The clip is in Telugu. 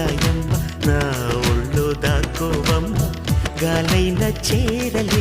గాయమ్మ నా ఒళ్ళు దాక్కోవమ్మ గాలైన చేరలేదు.